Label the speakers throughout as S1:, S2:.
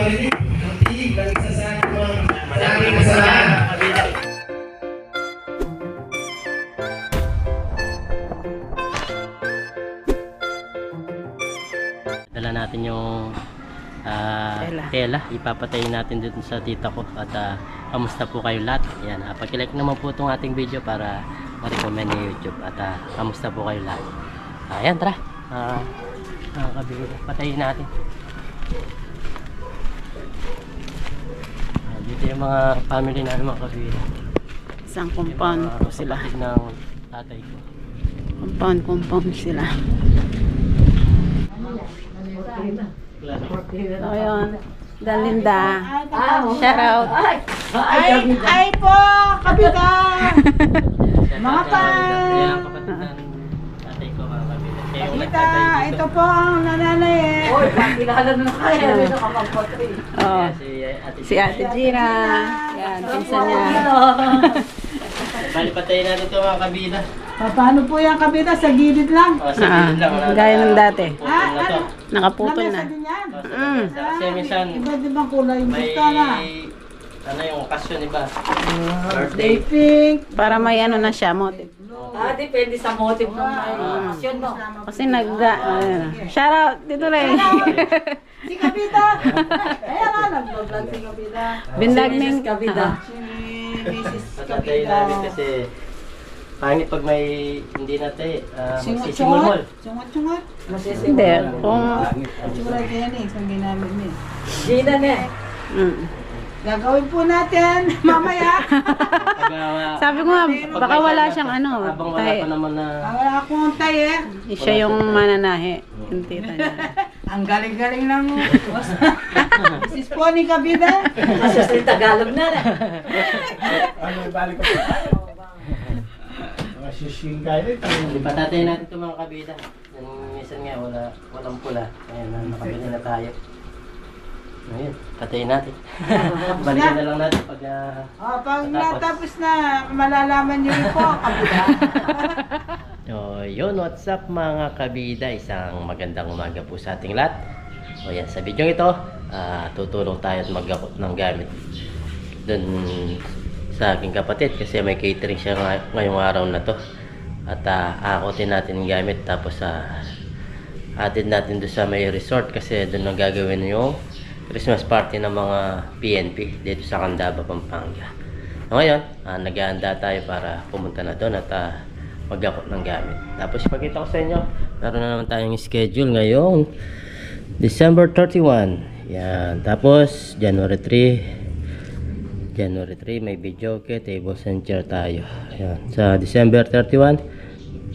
S1: marinig. Ang tiig ng isa sa ating mga sa ating kasalanan.
S2: Dala natin yung ah,
S3: Tela.
S2: tela. Ipapatayin natin dito sa tita ko. At ah, kamusta po kayo lahat? Yan, uh, pag-like naman po itong ating video para ma-recommend ni YouTube. At ah, kamusta po kayo lahat? Ayan, tara. Ah, uh, kabila. Patayin natin. Dito yung mga family na mga kabila.
S3: Isang compound po sila.
S2: ng tatay ko.
S3: Compound, compound sila. So, ayun. Dalinda. Shout out.
S4: Ay, ay po, kabita! Mga pan!
S2: Yan, kapatid yung dito.
S4: ito po ang nananay eh.
S3: Oh,
S2: Kaya si Ate
S3: si Ate Gina. Yan, pinsan niya.
S2: Bali patayin natin ito mga kabila.
S4: Pa- Paano po yan kabita? Sa gilid lang?
S2: O, sa
S3: Ah,
S2: gilid lang. wala
S3: gaya
S2: na-
S3: ng dati.
S2: putol na to.
S3: Nakaputol
S4: Lamesa
S3: na.
S4: din yan?
S2: O, sa
S3: Mm.
S2: lamesa. Kasi minsan
S4: Iba't ibang kulay yung
S2: may
S4: gusto na.
S2: Ano yung okasyon iba.
S4: Day
S2: Birthday.
S4: pink.
S3: Para may ano na siya, motive.
S5: Ah, depende sa motive ng okasyon mo.
S3: Kasi nag... Uh, shout out dito rin.
S4: Si kabita. Ayan nga, nag-vlog si kabita.
S3: Binlagning.
S5: Kabida.
S4: Si Mrs. Kabita.
S2: namin kasi pangit pag may hindi natin uh, magsisimulmol.
S4: Singot-singot.
S3: Hindi. Kung...
S4: Tsura kaya ni, isang ginamit ni.
S5: Gina na.
S3: Mm.
S4: Gagawin po natin mamaya.
S3: Sabi ko nga,
S2: pag
S3: baka
S2: may
S3: wala siyang ano.
S2: Habang wala pa naman na
S4: Ah, Wala akong tayo eh.
S3: Siya yung mananahe. Yung tita niya.
S4: Ang galing-galing ng Mrs. Pony Kabida.
S5: Kasi sa Tagalog na na.
S1: Ano, balik ko pa. Mga sising kayo.
S2: Ipatatayin natin ito mga kabida. Yung minsan nga wala, walang pula. Ayan, na, nakabili na tayo. Ayun, patayin natin. Balikan na lang natin pag uh,
S4: Oh, pag
S2: Natapos.
S4: natapos na, malalaman niyo rin po, Kabida.
S2: So, yun, what's up mga kabida? Isang magandang umaga po sa ating lahat. O yan, sa video ito, ah, tutulong tayo at magakot ng gamit dun sa aking kapatid kasi may catering siya ngay- ngayong araw na to. At uh, aakotin natin yung gamit tapos sa atid natin doon sa may resort kasi doon ang gagawin yung Christmas party ng mga PNP dito sa Candaba, Pampanga. Ngayon, ah, nag-aanda tayo para pumunta na doon at ah, magakot ng gamit. Tapos ipakita ko sa inyo, meron na naman tayong schedule ngayong December 31. Yan. Tapos, January 3, January 3, may video okay, tables and chair tayo. Yan. Sa December 31,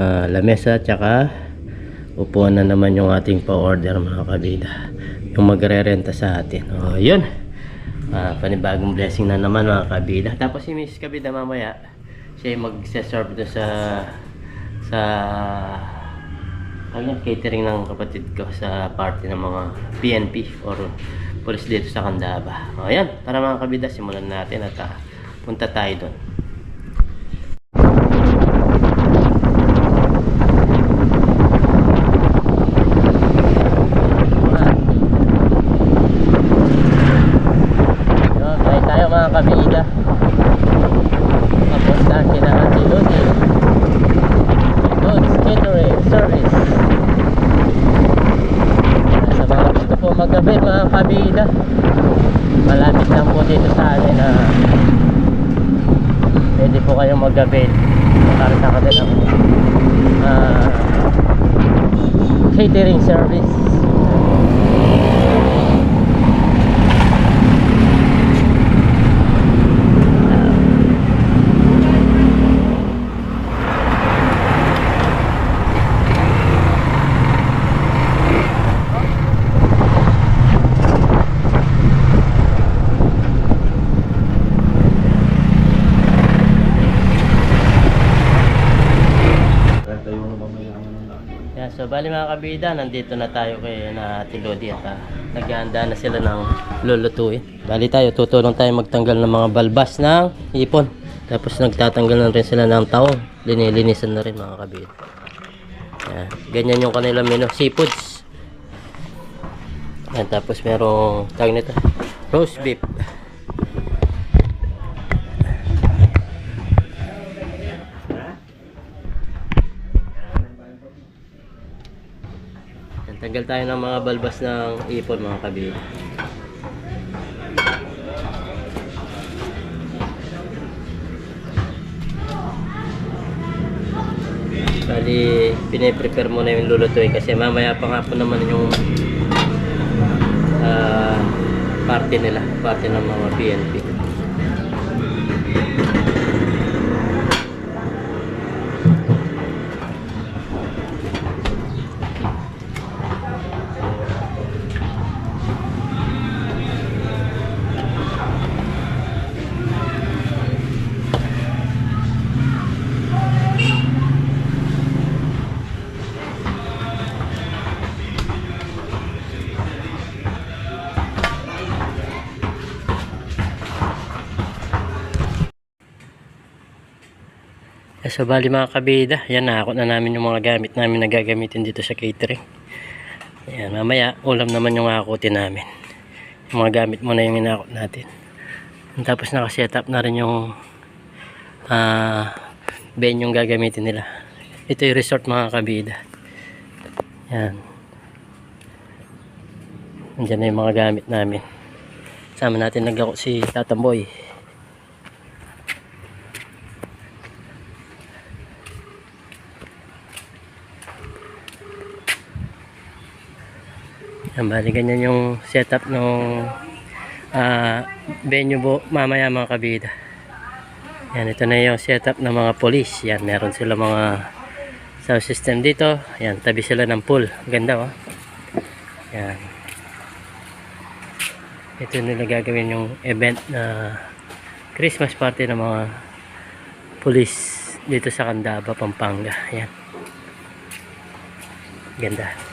S2: ah, lamesa tsaka upuan na naman yung ating pa-order mga kabida. Yung magre-renta sa atin. O, yun. Ah, panibagong blessing na naman mga kabida. Tapos si Miss Kabida mamaya, siya yung magse-serve doon sa sa ano, catering ng kapatid ko sa party ng mga PNP or police dito sa Candaba. O yan, tara mga kabida, simulan natin at ah, punta tayo doon. Yun, kain tayo mga kabida. Tapos natin na si Lodi. Lod's Catering Service. Sa mga gusto po magabi mga kabida. Malapit lang po dito sa amin na pwede po kayong magabi para sa kanilang ah, catering service. Yeah, so bali mga kabida, nandito na tayo kay na Ate Lodi at ah, naghahanda na sila ng lulutuin. Bali tayo, tutulong tayo magtanggal ng mga balbas ng ipon. Tapos nagtatanggal na rin sila ng taong. Linilinisan na rin mga kabida. Yeah, ganyan yung kanilang menu. Seafoods. Yan, tapos merong tawag nito, roast beef. Tanggal tayo ng mga balbas ng ipon mga kabila. Bali, piniprepare muna yung lulutuin kasi mamaya pa nga naman yung ah, party nila, party ng mga PNP. Eh, So bali mga kabida, yan nakakot na namin yung mga gamit namin na gagamitin dito sa catering. Yan, mamaya ulam naman yung hakutin namin. Yung mga gamit muna yung inakot natin. Tapos nakaset up na rin yung ah venue yung gagamitin nila. Ito yung resort mga kabida. Yan. Nandiyan na yung mga gamit namin. Sama natin nagako si Tatamboy. Yan, bali ganyan yung setup ng ah venue po mamaya mga kabida. Yan, ito na yung setup ng mga police. Yan, meron sila mga sound system dito. Yan, tabi sila ng pool. Ganda oh. Yan. Ito nila gagawin yung event na Christmas party ng mga police dito sa Candaba, Pampanga. Yan. Ganda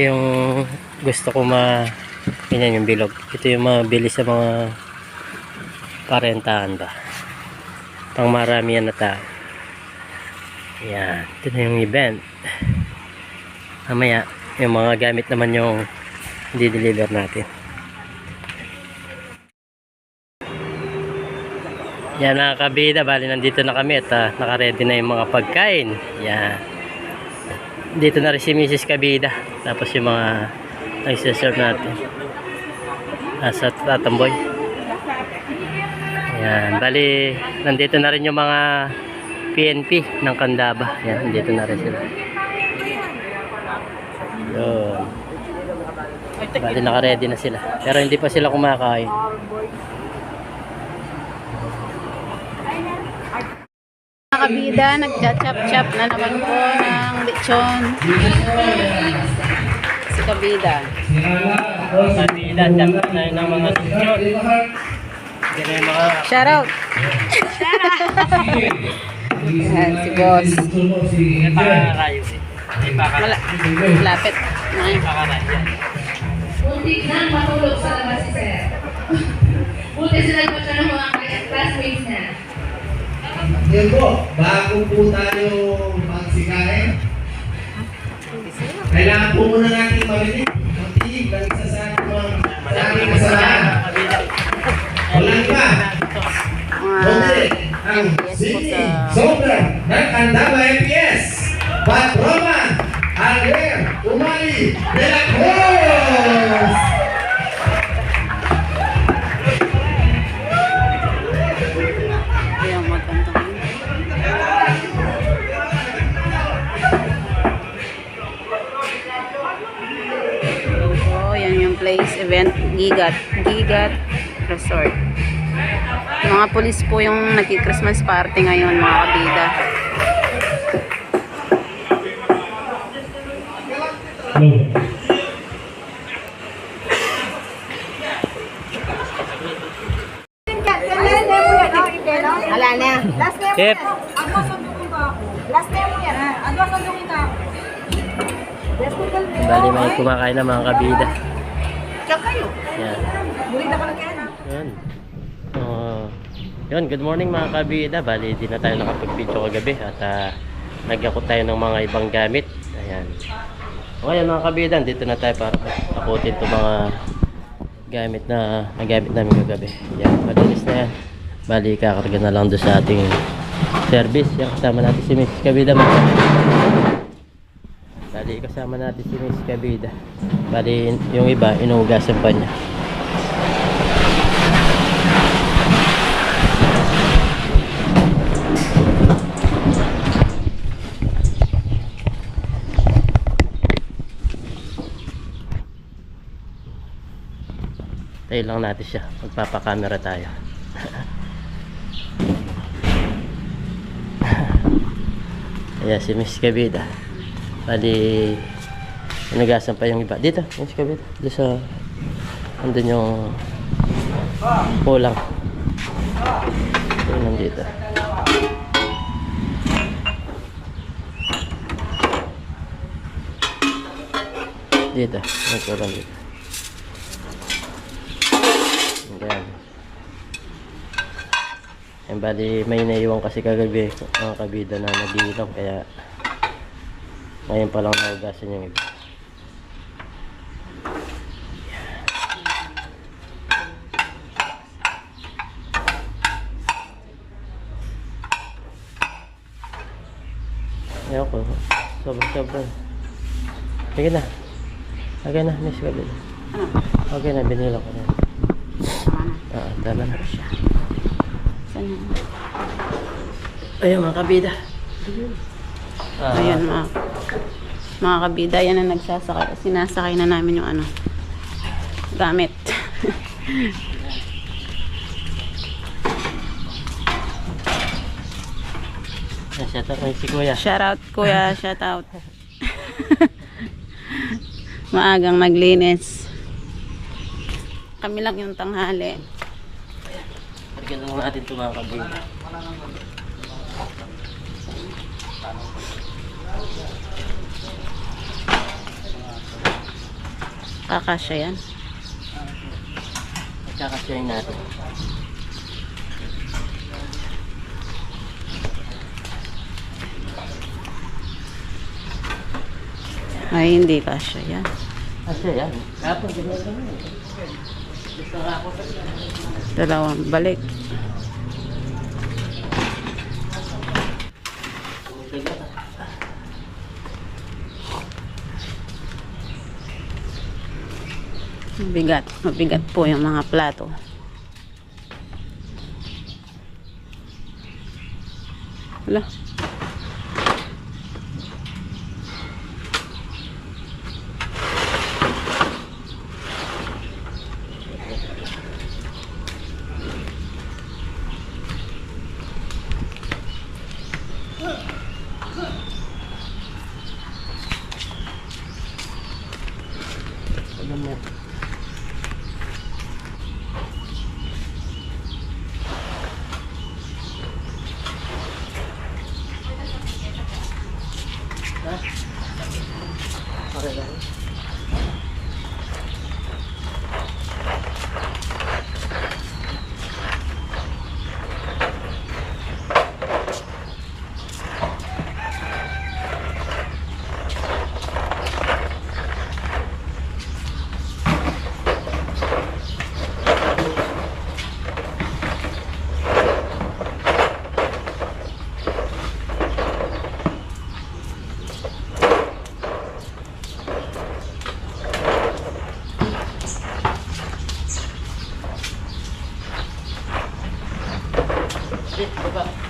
S2: yung gusto ko ma yan yung bilog. Ito yung mabili sa mga parentahan ba? Pang maramihan na tao. Yan. Ito na yung event. Mamaya yung mga gamit naman yung di-deliver natin. Yan mga kabida. Bali nandito na kami at uh, nakaredy na yung mga pagkain. Yan dito na rin si Mrs. Kabida. Tapos yung mga nagsiserve natin. Nasa tatamboy. Yan bali nandito na rin yung mga PNP ng Kandaba. Yan nandito na rin sila. Yun. Bali naka-ready na sila. Pero hindi pa sila kumakain
S3: Mga kabida, nagcha-chop-chop na naman po ng lechon. Si kabida.
S2: Kabida chapter na yun ng mga lechon na yung mga
S3: Shoutout! Yan, si boss.
S2: may pakarayo eh
S3: Mala lapit.
S2: may pakarayo yan
S6: Muntik na matulog sa labas si Sir. Buti sila pa siya ng mga classmates niya.
S1: Yan po, bago po tayo magsikain, kailangan po muna natin marinig ng isa sa sa ating kasalanan. Walang iba, kundi ang City Sober ng Candaba MPS, Patroman Alger Umali de la!
S3: Place event Gigat. Gigat Resort. Mga polis po yung nagki-Christmas party ngayon, mga kabida.
S4: Wala na. Last name ako. Last name mo yan. ah. Advance ang dukin ka.
S2: Bali may kumakain na mga kabida.
S4: Kayo.
S2: Yan.
S4: Muli na ka lang yan.
S2: Yan. Oh, yun, good morning mga kabida. Bali, di na tayo nakapag-video kagabi at uh, nagakot tayo ng mga ibang gamit. Ayan. Okay mga kabidan, dito na tayo para akutin itong mga gamit na nagamit namin kagabi. Yan, malinis na yan. Bali, kakarga na lang doon sa ating service. Yan, kasama natin si Miss Kabida. mga. Bali, kasama natin si Miss Kabida. Bali, yung iba, inuugasan pa niya. Tayo lang natin siya. Magpapakamera tayo. Ayan si Miss Kabida. Bali, nagasan pa yung iba. Dito, Miss Kabida. Dito sa, andun yung kulang. Ito nandito. Dito, may kulang dito. Ayan. Ayan, bali may naiwan kasi kagabi mga kabida na nagiinom kaya ngayon pa lang naugasan yung iba. Ayaw ko. Sobrang sobrang. Sige na. Okay na, miss kabida. Okay na, binila ko na. Ah, tama na. Ayun mga kabida. Ah,
S3: Ayan mga, mga kabida, yan ang nagsasakay. Sinasakay na namin yung ano, gamit.
S2: Shout out kay si Kuya.
S3: Shout out kuya, shout out. Maagang naglinis. Kami lang yung tanghali.
S2: Lagyan lang natin ito mga kabida.
S3: Kakasya yan.
S2: Magkakasyahin natin.
S3: Ay, hindi kasya yan.
S2: Kasya yan. Kapag sa
S3: Dalawang balik. Mabigat. Mabigat po yung mga plato. Wala.
S2: Obrigado.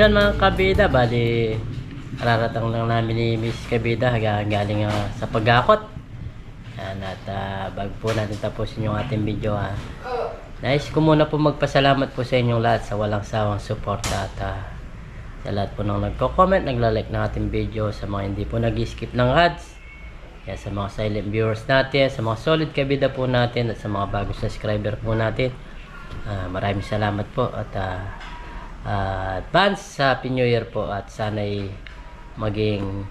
S2: Yun mga kabida, bali raratang lang namin ni Miss Kabida ga- galing ah, sa pagakot. Yan, at ah, bago po natin tapusin yung ating video ha. Nais ko muna po magpasalamat po sa inyong lahat sa walang sawang support at ah, sa lahat po nang nagko-comment, nagla-like ng ating video, sa mga hindi po nag-skip ng ads. Kaya sa mga silent viewers natin, sa mga solid kabida po natin at sa mga bagong subscriber po natin. ah, maraming salamat po at ah, ah, advance sa Happy New Year po at sana'y maging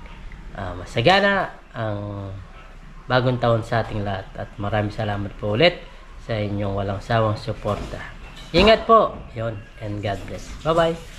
S2: ah, masagana ang bagong taon sa ating lahat at maraming salamat po ulit sa inyong walang sawang suporta. Ingat po. Yon and God bless. Bye-bye.